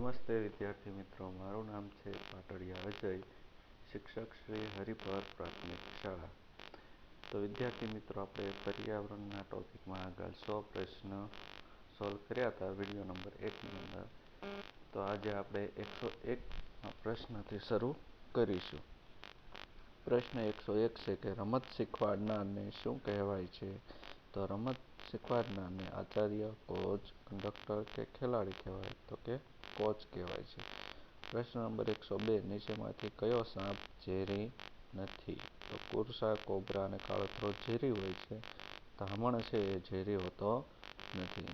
નમસ્તે વિદ્યાર્થી મિત્રો, મારું નામ છે પાટડિયા અજય શિક્ષક શ્રી હરિભર પ્રાથમિક શાળા. તો વિદ્યાર્થી મિત્રો, આપણે પર્યાવરણના ટોપિકમાં આગળ સો પ્રશ્ન સોલ્વ કર્યા હતા વીડિયો નંબર એકની અંદર. તો આજે આપણે એકસો એક પ્રશ્નથી શરૂ કરીશું. પ્રશ્ન એકસો એક છે કે, રમત શીખવાડનારને શું કહેવાય છે? તો રમત શીખવાડનારને આચાર્ય કોચ કંડક્ટર કે ખેલાડી કહેવાય. તો કે કોચ કહેવાય છે. પ્રશ્ન નંબર એકસો બે, નીચેમાંથી કયો સાપ ઝેરી નથી? તો કુરસા, કોબરા અને કાળોથરો ઝેરી હોય છે. ધામણ છે એ ઝેરી હોતો નથી.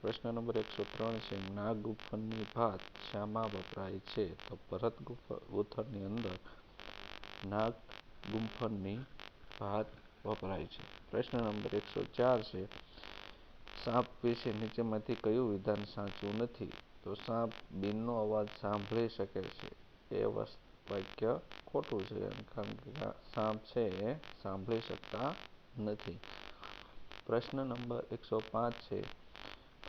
પ્રશ્ન નંબર એકસો ત્રણ છે નાગ ગુફનની ભાત શામાં વપરાય છે? તો ભરત ગૂંથણની અંદર નાગ ગુંફણની ભાત વપરાય છે. પ્રશ્ન નંબર એકસો ચાર છે, સાપ વિશે નીચેમાંથી કયું વિધાન સાચું નથી? તો સાપ બિનનો અવાજ સાંભળી શકે છે. એ વાક્ય ખોટું છે, કારણ કે સાપ છે એ સાંભળી શકતા નથી. પ્રશ્ન નંબર એકસો પાંચ છે,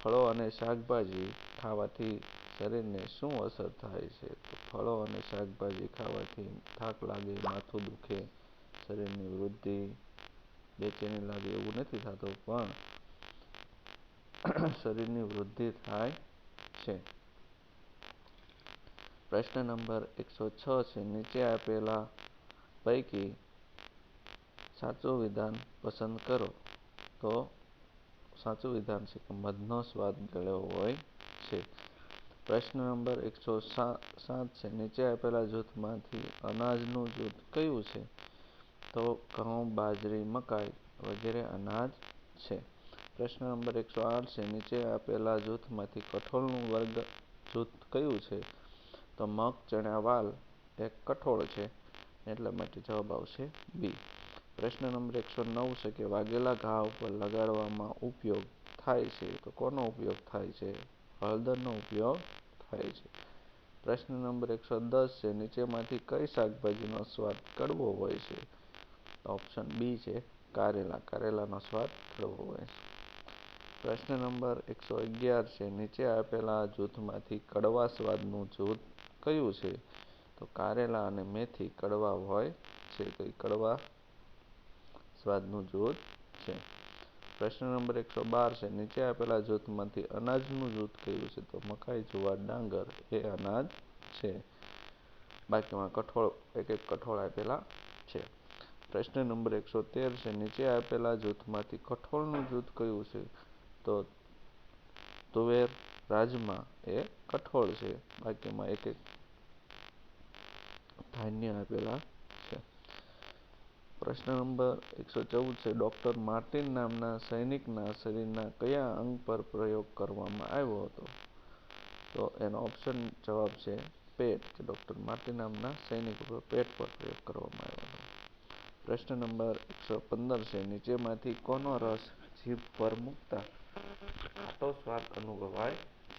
ફળો અને શાકભાજી ખાવાથી શરીરને શું અસર થાય છે? તો ફળો અને શાકભાજી ખાવાથી થાક લાગે, માથું દુખે, શરીરની વૃદ્ધિ બેચેની લાગે એવું નથી થતું, પણ શરીરની વૃદ્ધિ થાય છે. પ્રશ્ન નંબર એકસો છ છે. નીચે આપેલા પૈકી સાચું વિધાન પસંદ કરો. તો સાચું વિધાન છે કે મધનો સ્વાદ ગળ્યો હોય છે. પ્રશ્ન નંબર એકસો સાત છે. નીચે આપેલા જૂથમાંથી અનાજનું જૂથ કયું છે? તો ઘઉં, બાજરી, મકાઈ વગેરે અનાજ છે. પ્રશ્ન નંબર એકસો આઠ છે, નીચે આપેલા જૂથમાંથી કઠોળનું વર્ગ જૂથ કયું છે? તો મગ, ચણા, વાલ એક કઠોળ છે, એટલા માટે જવાબ આવશે બી. પ્રશ્ન નંબર એકસો નવ છે કે વાગેલા ઘા ઉપર લગાડવામાં ઉપયોગ થાય છે? તો કોનો ઉપયોગ થાય છે? હળદરનો ઉપયોગ થાય છે. પ્રશ્ન નંબર એકસો દસ છે, નીચેમાંથી કઈ શાકભાજીનો સ્વાદ કડવો હોય છે? ઓપ્શન બી છે, કારેલા. કારેલાનો સ્વાદ કડવો હોય છે. પ્રશ્ન નંબર એકસો અગિયાર છે. નીચે આપેલા જૂથમાંથી કડવા સ્વાદનું જૂથ કયું છે? તો કારેલા અને મેથી કડવા હોય છે તો એ કડવા સ્વાદનું જૂથ છે? પ્રશ્ન નંબર એકસો બાર છે. નીચે આપેલા જૂથમાંથી અનાજનું જૂથ કયું છે? તો મકાઈ, જુવાર, ડાંગર એ અનાજ છે. બાકીમાં કઠોળ, એક એક કઠોળ આપેલા છે. પ્રશ્ન નંબર એકસો તેર છે. નીચે આપેલા જૂથમાંથી કઠોળનું જૂથ કયું છે? તો તુવેર રાજમા એ કઠોળ છે. બાકીમાં એક એક ધાન્ય આપેલા છે. પ્રશ્ન નંબર એકસો ચૌદ છે, ડોક્ટર માર્ટિન નામના સૈનિકના શરીરના કયા અંગ પર પ્રયોગ કરવામાં આવ્યો હતો? તો એનો ઓપ્શન જવાબ છે, પેટ, કે ડોક્ટર માર્ટિન નામના સૈનિક ઉપર પેટ પર પ્રયોગ કરવામાં આવ્યો હતો. પ્રશ્ન નંબર એકસો પંદર છે, નીચેમાંથી કોનો રસ જીભ પર મૂકતા ખાટો સ્વાદ અનુભવાય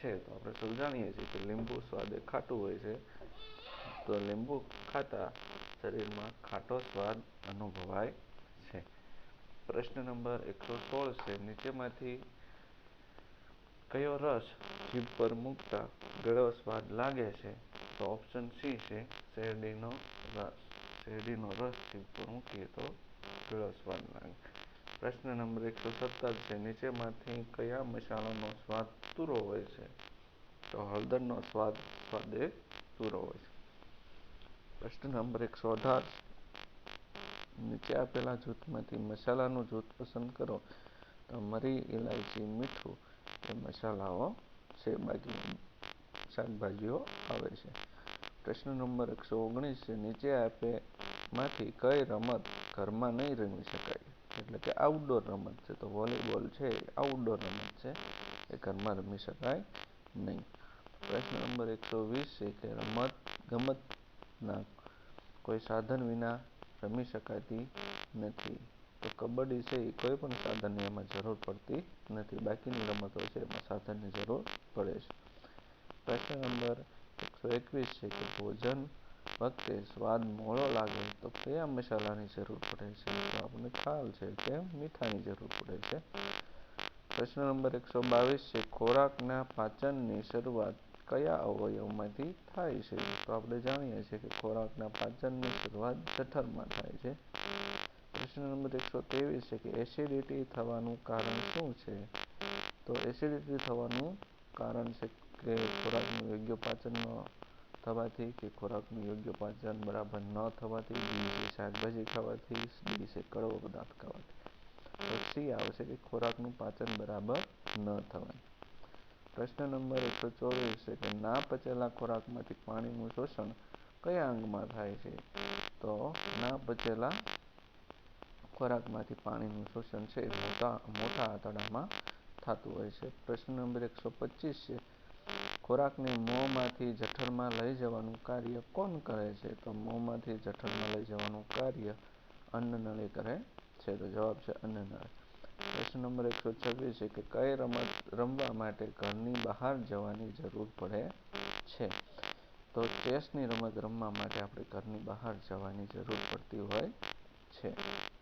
છે. તો આપણે સૌ જાણીએ છીએ કે લીંબુ સ્વાદ ખાટું હોય છે. તો લીંબુ ખાતા શરીરમાં ખાટો સ્વાદ અનુભવાય છે. પ્રશ્ન નંબર એકસો સોળ છે. નીચેમાંથી કયો રસ જીભ પર મૂકતા ગળો સ્વાદ લાગે છે? તો ઓપ્શન સી છે. શેરડીનો રસ. શેરડીનો રસ જીભ પર મૂકીએ તો ગળો સ્વાદ લાગે. પ્રશ્ન નંબર એકસો સત્તર છે. નીચેમાંથી કયા મસાલાનો સ્વાદ તુરો હોય છે? તો હળદરનો સ્વાદ, સ્વાદે તુરો હોય છે. પ્રશ્ન નંબર એકસો અઢાર નીચે આપેલા જૂથમાંથી મસાલાનું જૂથ પસંદ કરો. તો મરી ઇલાયચી મીઠું એ મસાલાઓ છે શાકભાજીઓ આવે છે. પ્રશ્ન નંબર એકસો ઓગણીસ નીચે આપે માંથી કઈ રમત ઘરમાં નહીં રમી શકાય? એટલે કે આઉટડોર રમત છે. તો વોલીબોલ છે આઉટડોર રમત છે. એ ઘરમાં રમી શકાય નહીં. પ્રશ્ન નંબર એકસો વીસ છે કે રમત ગમતના કોઈ સાધન વિના રમી શકાતી નથી. તો કબડ્ડી છે, એ કોઈ પણ સાધનની એમાં જરૂર પડતી નથી. બાકીની રમતો છે, એમાં સાધનની જરૂર પડે છે. પ્રશ્ન નંબર એકસો એકવીસ છે કે ભોજન વખતે સ્વાદ મોળો લાગે તો કયા મસાલાની જરૂર પડે છે. તો આપણને ખાલ છે કે મીઠાની જરૂર પડે છે. પ્રશ્ન નંબર એકસો બાવીસ છે, ખોરાકના પાચનની શરૂઆત કયા અવયવમાંથી થાય છે? તો આપણે જાણીએ છીએ કે ખોરાકના પાચનની શરૂઆત જઠરમાં થાય છે. પ્રશ્ન નંબર એકસો ત્રેવીસ છે કે એસિડિટી થવાનું કારણ શું છે? તો એસિડિટી થવાનું કારણ છે કે ખોરાકનું યોગ્ય પાચન ન થવાથી કે ખોરાકનું યોગ્ય પાચન બરાબર ન થવાથી બી શાકભાજી ખાવાથી ડી કડવો પદાર્થ ખાવાથી. પછી આવશે કે ખોરાકનું પાચન બરાબર ન થવાય પ્રશ્ન નંબર એકસો ચોવીસ છે કે ના પચેલા ખોરાકમાંથી પાણીનું શોષણ કયા અંગમાં થાય છે? તો ના પચેલા ખોરાકમાંથી પાણીનું શોષણ છે મોટા મોટા આંતરડામાં થતું હોય છે. પ્રશ્ન નંબર એકસો પચીસ છે ખોરાકને મોંમાંથી જઠરમાં લઈ જવાનું કાર્ય કોણ કરે છે? તો મોંમાંથી જઠરમાં લઈ જવાનું કાર્ય અન્નનળી કરે છે. તો જવાબ છે અન્નનળી. પ્રશ્ન નંબર એકસો છવ્વીસ છે કે કઈ રમત રમવા માટે ઘરની બહાર જવાની જરૂર પડે છે? તો ચેસની રમત રમવા માટે આપણે ઘરની બહાર જવાની જરૂર પડતી હોય છે.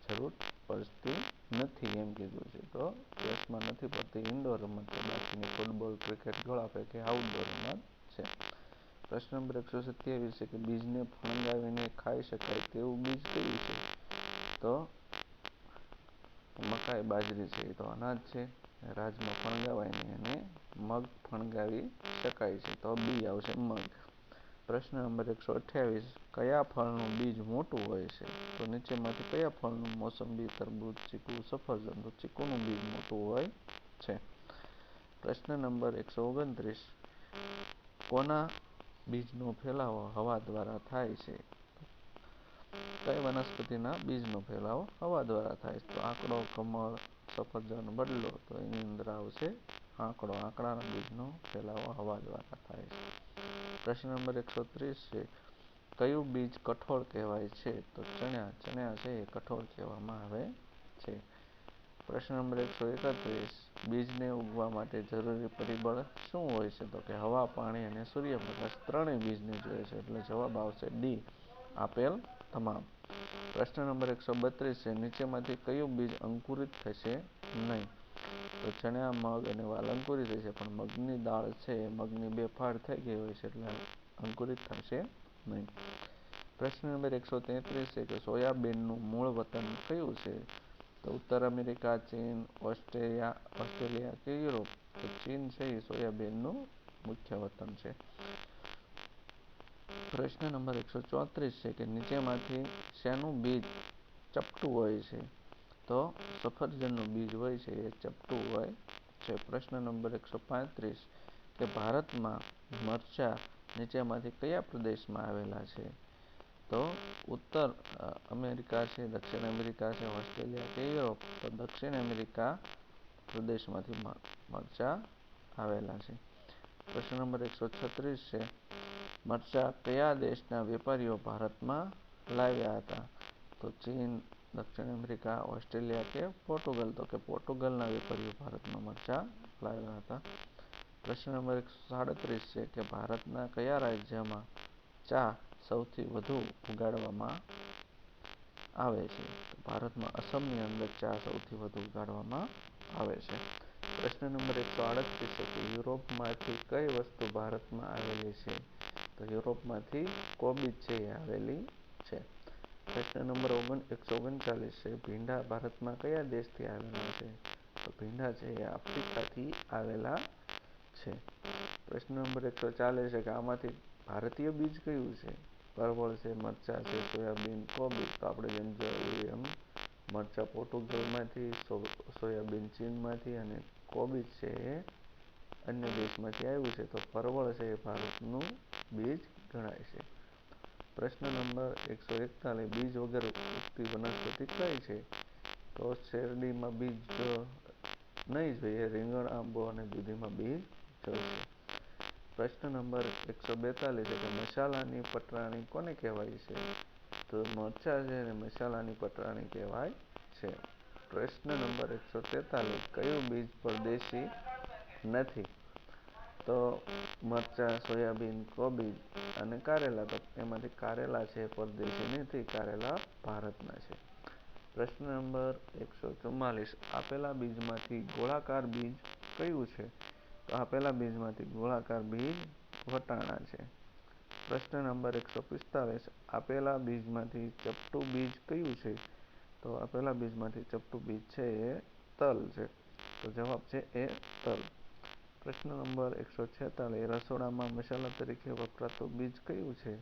જરૂર પડતી નથી એમ કીધું છે. તો ચેસમાં નથી પડતી ઇન્ડોર રમત. બાકીની ફૂટબોલ ક્રિકેટ ગોળા ફેંકે આઉટડોર રમત છે. પ્રશ્ન નંબર એકસો સત્યાવીસ છે કે બીજને ફણગાવીને ખાઈ શકાય તેવું બીજ કયું છે? તો મકાઈ બાજરી છે. એ તો અનાજ છે. રાજમાં ફણગાવાય એને મગ ફણગાવી શકાય છે. તો બી આવશે મગ. પ્રશ્ન નંબર એકસો અઠ્યાવીસ, કયા ફળનું બીજ મોટું હોય છે? તો નીચેમાંથી કયા ફળનું મોસંબી, તરબૂચ ચીકુ સફરજન, તો ચીકુનું બીજ મોટું હોય છે? પ્રશ્ન નંબર એકસો ઓગણત્રીસ, કોના બીજનો ફેલાવો હવા દ્વારા થાય છે? કઈ વનસ્પતિના બીજનો ફેલાવો હવા દ્વારા થાય છે? તો આંકડો, કમળ, સફરજન, બદલો, તો એની અંદર આવશે આંકડો, આંકડાના બીજનો ફેલાવો હવા દ્વારા થાય છે. પ્રશ્ન નંબર એકસો ત્રીસ છે, કયું બીજ કઠોળ કહેવાય છે? તો ચણ્યા ચણ્યા છે એ કઠોળ કહેવામાં આવે છે. પ્રશ્ન નંબર એકસો એકત્રીસ, બીજને ઉગવા માટે જરૂરી પરિબળ શું હોય છે? તો કે હવા, પાણી અને સૂર્યપ્રકાશ ત્રણેય બીજને જોઈએ છે, એટલે જવાબ આવશે ડી આપેલ તમામ. પ્રશ્ન નંબર એકસો બત્રીસ છે, નીચેમાંથી કયું બીજ અંકુરિત થશે નહીં? તો ચણ્યા મગ અને વાલ અંકુરિત થશે પણ મગની દાળ છે, મગની બેફાળ થઈ ગઈ હોય છે એટલે અંકુરિત થશે નહીં. પ્રશ્ન નંબર એકસો તેત્રીસ છે કે સોયાબીનનું મૂળ વતન કયું છે? તો ઉત્તર અમેરિકા, ચીન, ઓસ્ટ્રેલિયા ઓસ્ટ્રેલિયા કે યુરોપ? તો ચીન છે એ સોયાબીનનું મુખ્ય વતન છે. પ્રશ્ન નંબર એકસો ચોત્રીસ છે કે નીચેમાંથી શેનું બીજ ચપટું હોય છે? તો સફરજનનું બીજ હોય છે, એ ચપટું હોય છે. પ્રશ્ન નંબર એકસો પાંત્રીસ કે ભારતમાં મરચા નીચેમાંથી કયા પ્રદેશમાં આવેલા છે? તો ઉત્તર અમેરિકા છે, દક્ષિણ અમેરિકા છે, ઓસ્ટ્રેલિયા કે યુરોપ, તો દક્ષિણ અમેરિકા પ્રદેશમાંથી મરચા આવેલા છે. પ્રશ્ન નંબર એકસો છત્રીસ છે, મરચા કયા દેશના વેપારીઓ ભારતમાં લાવ્યા હતા? તો ચીન દક્ષિણ અમેરિકા, ઓસ્ટ્રેલિયા કે પોર્ટુગલ? તો કે પોર્ટુગલના વેપારીઓ ભારતમાં મરચા લાવ્યા હતા. પ્રશ્ન નંબર સાડત્રીસ છે કે ભારતના કયા રાજ્યમાં ચા સૌથી વધુ ઉગાડવામાં આવે છે? ભારતમાં અસમની અંદર ચા સૌથી વધુ ઉગાડવામાં આવે છે. પ્રશ્ન નંબર એકસો આડત્રીસ છે કે યુરોપમાંથી કઈ વસ્તુ ભારતમાં આવેલી છે? તો યુરોપમાંથી કોબીજ છે એ આવેલી પ્રશ્ન નંબર ઓગણ એકસો ઓગણચાલીસ છે. ભીંડા ભારતમાં કયા દેશથી આવેલા છે? તો ભીંડા છે એ આફ્રિકાથી આવેલા છે. પ્રશ્ન નંબર એકસો ચાલીસ છે કે આમાંથી ભારતીય બીજ કયું છે? પરવળ છે, મરચાં છે, સોયાબીન, કોબીજ. તો આપણે જેમ જોયું એમ મરચાં પોર્ટુગલમાંથી સોયાબીન ચીનમાંથી અને કોબીજ છે એ અન્ય દેશમાંથી આવ્યું છે. તો પરવળ છે એ ભારતનું બીજ ગણાય છે. પ્રશ્ન નંબર એકસો એકતાલીસ. બીજ વગર ઉગતી વનસ્પતિ કઈ છે? તો શેરડીમાં બીજ નહીં જોઈએ, રીંગણ, આંબો અને દૂધીમાં બીજ જોઈએ પ્રશ્ન નંબર એકસો બેતાલીસ કે મસાલાની પટરાણી કોને કહેવાય છે? તો મરચા છે અને મસાલાની પટરાણી કહેવાય છે. પ્રશ્ન નંબર એકસો તેતાલીસ. કયું બીજ પરદેશી નથી? તો મરચાં, સોયાબીન, કોબીજ અને કારેલા તો એમાંથી કારેલા છે, પરદેશી નથી, કારેલા ભારતના છે. પ્રશ્ન નંબર એકસો ચુમ્માલીસ આપેલા બીજમાંથી ગોળાકાર બીજ કયું છે? તો આપેલા બીજમાંથી ગોળાકાર બીજ વટાણા છે. પ્રશ્ન નંબર એકસો પિસ્તાલીસ. આપેલા બીજમાંથી ચપટું બીજ કયું છે? તો આપેલા બીજમાંથી ચપટું બીજ છે એ તલ છે. તો જવાબ છે એ તલ. પ્રશ્ન નંબર એકસો છેતાલીસ, રસોડામાં મસાલા તરીકે વપરાતું બીજ કયું છે?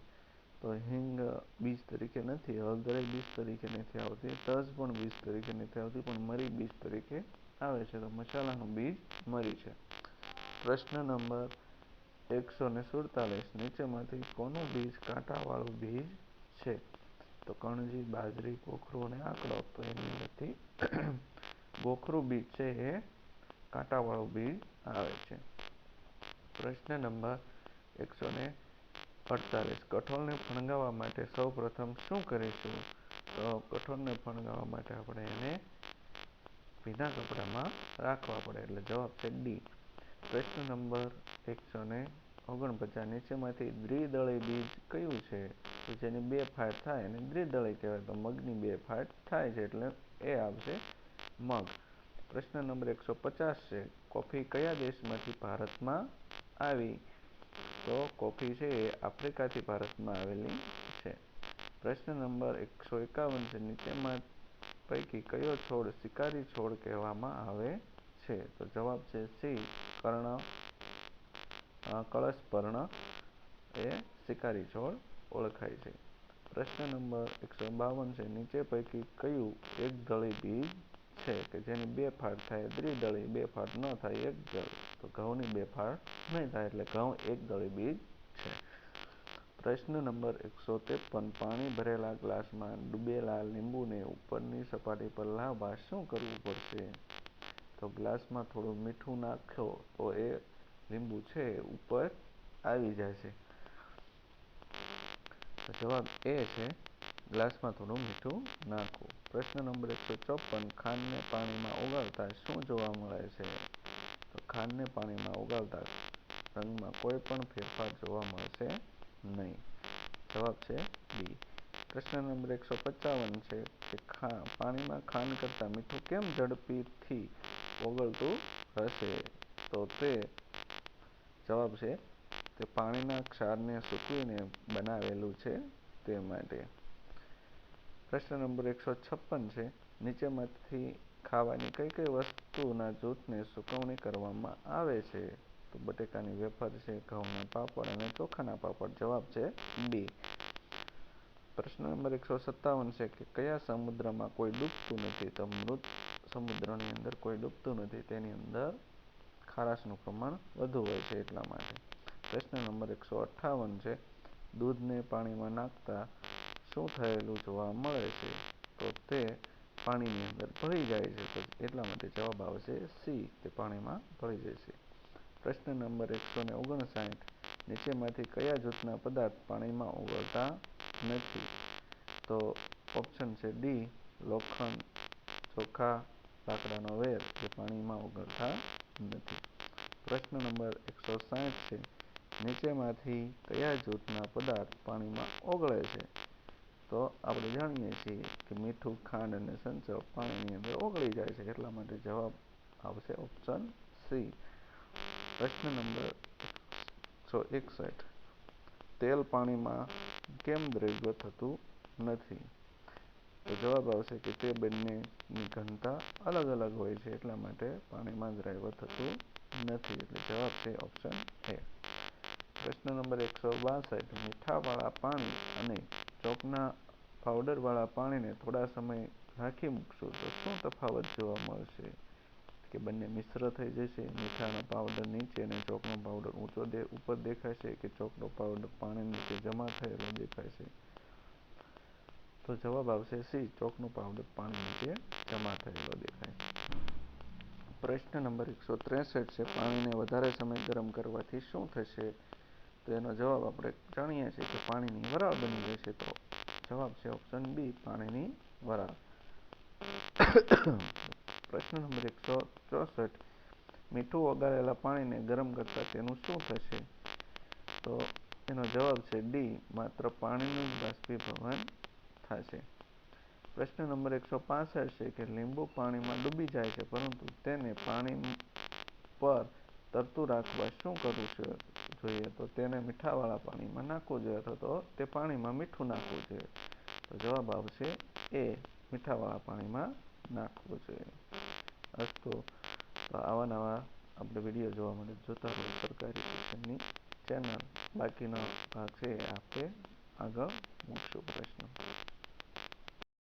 તો હિંગ બીજ તરીકે નથી હળદર બીજ તરીકે નથી આવતી, તજ પણ બીજ તરીકે નથી આવતી, પણ મરી બીજ તરીકે આવે છે. તો મસાલાનું બીજ મરી છે. પ્રશ્ન નંબર એકસો ને સુડતાલીસ, નીચેમાંથી કોનું બીજ કાંટાવાળું બીજ છે? તો કણજી, બાજરી, કોખરું અને આંકડો, તો એની અંદરથી ગોખરું બીજ છે એ કાંટાવાળું બીજ આવે છે. પ્રશ્ન નંબર એકસો ને અડતાલીસ. કઠોળને ફણગાવવા માટે સૌ પ્રથમ શું કરીશું? તો કઠોળને ફણગાવવા માટે આપણે એને ભીના કપડામાં રાખવા પડે. એટલે જવાબ છે ડી. પ્રશ્ન નંબર એકસો ને ઓગણપચાસ. નીચેમાંથી દ્વિદળી બીજ કયું છે? તો જેની બે ફાટ થાય એને દ્વિદળી કહેવાય. તો મગની બે ફાટ થાય છે એટલે એ આવશે મગ. પ્રશ્ન નંબર એકસો પચાસ છે, કોફી કયા દેશમાંથી ભારતમાં આવી? તો કોફી છે એ આફ્રિકાથી ભારતમાં આવેલી છે. પ્રશ્ન નંબર એકસો એકાવન છે, નીચેમાં પૈકી કયો છોડ શિકારી છોડ કહેવામાં આવે છે? તો જવાબ છે સી, કર્ણ કળશપર્ણ. એ શિકારી છોડ ઓળખાય છે. પ્રશ્ન નંબર એકસો બાવન છે, નીચે પૈકી કયું એક દળી બીજ છે કે જેની બે ફાટ થાય, દ્વિદળી બે ફાટ ન થાય, એક દળી તો ઘઉંની બે ફાટ નહીં થાય એટલે ઘઉં એક દળી બીજ છે. પ્રશ્ન નંબર એકસો ત્રેપન, પાણી ભરેલા ગ્લાસમાં ડૂબેલા લીંબુને ઉપરની સપાટી પર લાવવા શું કરવું પડશે? તો ગ્લાસમાં થોડું મીઠું નાખો તો એ લીંબુ છે ઉપર આવી જશે. જવાબ એ છે, ગ્લાસમાં થોડું મીઠું નાખવું પ્રશ્ન નંબર એકસો ચોપન, ખાંડને પાણીમાં ઓગાળતા શું જોવા મળે છે? તો ખાંડને પાણીમાં ઓગાળતા રંગમાં કોઈ પણ ફેરફાર જોવા મળશે નહીં. જવાબ છે બી. પ્રશ્ન નંબર એકસો પચાવન છે કે ખા, પાણીમાં ખાંડ કરતાં મીઠું કેમ ઝડપીથી ઓગળતું હશે? તો તે જવાબ છે તે પાણીના ક્ષારને સૂકવીને બનાવેલું છે તે માટે. પ્રશ્ન નંબર એકસો છપ્પન છે. નીચેમાંથી ખાવાની કઈ કઈ વસ્તુના જૂથને સુકવણી કરવામાં આવે છે? તો બટેકાની વેફર છે, ઘઉંના પાપડ અને ચોખાના પાપડ. જવાબ છે બી પ્રશ્ન નંબર એકસો સત્તાવન છે કે કયા સમુદ્રમાં કોઈ ડૂબતું નથી? તો મૃત સમુદ્રની અંદર કોઈ ડૂબતું નથી. તેની અંદર ખારાશનું પ્રમાણ વધુ હોય છે એટલા માટે. પ્રશ્ન નંબર એકસો અઠ્ઠાવન છે. દૂધને પાણીમાં નાખતા શું થયેલું જોવા મળે છે, તો તે પાણીની અંદર ભળી જાય છે. તો એટલા માટે જવાબ આવશે સી, તે પાણીમાં ભળી જશે પ્રશ્ન નંબર એકસો ને ઓગણસાઠ, નીચેમાંથી કયા જૂથના પદાર્થ પાણીમાં ઓગળતા નથી? તો ઓપ્શન છે ડી, લોખંડ, ચોખા, લાકડાનો વેર, જે પાણીમાં ઓગળતા નથી. પ્રશ્ન નંબર એકસો સાઠ છે, નીચેમાંથી કયા જૂથના પદાર્થ પાણીમાં ઓગળે છે? તો આપણે જાણીએ છીએ કે મીઠું, ખાંડ અને સંચો પાણીની અંદર ઓગળી જાય છે. એટલા માટે જવાબ આવશે ઓપ્શન સી પ્રશ્ન નંબર એકસો એકસઠ. તેલ પાણીમાં કેમ દ્રવ્ય થતું નથી? તો જવાબ આવશે કે તે બંનેની ઘનતા અલગ અલગ હોય છે, એટલા માટે પાણીમાં દ્રવ્ય થતું નથી. એટલે જવાબ છે ઓપ્શન એ પ્રશ્ન નંબર એકસો બાસઠ. મીઠાવાળા પાણી અને ચોકના પાવડરવાળા પાણીને થોડા સમય રાખી મૂકશો તો શું તફાવત જોવા મળશે? કે બંને મિશ્ર થઈ જશે, મીઠાનો પાવડર નીચે અને ચોકનો પાવડર ઊંચો દે, ઉપર દેખાશે કે ચોકનો પાવડર પાણી નીચે જમા થયેલો દેખાશે? તો જવાબ આવશે સી, ચોકનો પાવડર પાણી નીચે જમા થયેલો દેખાય. પ્રશ્ન નંબર એકસો ત્રેસઠ છે, પાણીને વધારે સમય ગરમ કરવાથી શું થશે? તો એનો જવાબ આપણે જાણીએ છીએ કે પાણીની વરાળ બની જશે તો જવાબ છે ઓપ્શન બી, પાણીની વરાળ. પ્રશ્ન નંબર એકસો ચોસઠ. મીઠું ઓગાળેલા પાણીને ગરમ કરતાં તેનું શું થશે? તો એનો જવાબ છે ડી, માત્ર પાણીનું બાષ્પીભવન થશે. પ્રશ્ન નંબર એકસો પાસઠ છે કે લીંબુ પાણીમાં ડૂબી જાય છે, પરંતુ તેને પાણી પર તરતું રાખવા શું કરવું છે? જોઈએ તો તેને મીઠાવાળા પાણીમાં નાખવું જોઈએ અથવા તો તે પાણીમાં મીઠું નાખવું જોઈએ. તો જવાબ આવશે એ મીઠાવાળા પાણીમાં નાખવું જોઈએ. અસ્તુ તો આવા નવા આપણે વીડિયો જોવા માટે જોતા હોય સરકારી શિક્ષણની ચેનલ. બાકીનો ભાગ છે આપણે આગળ મૂકશું પ્રશ્ન.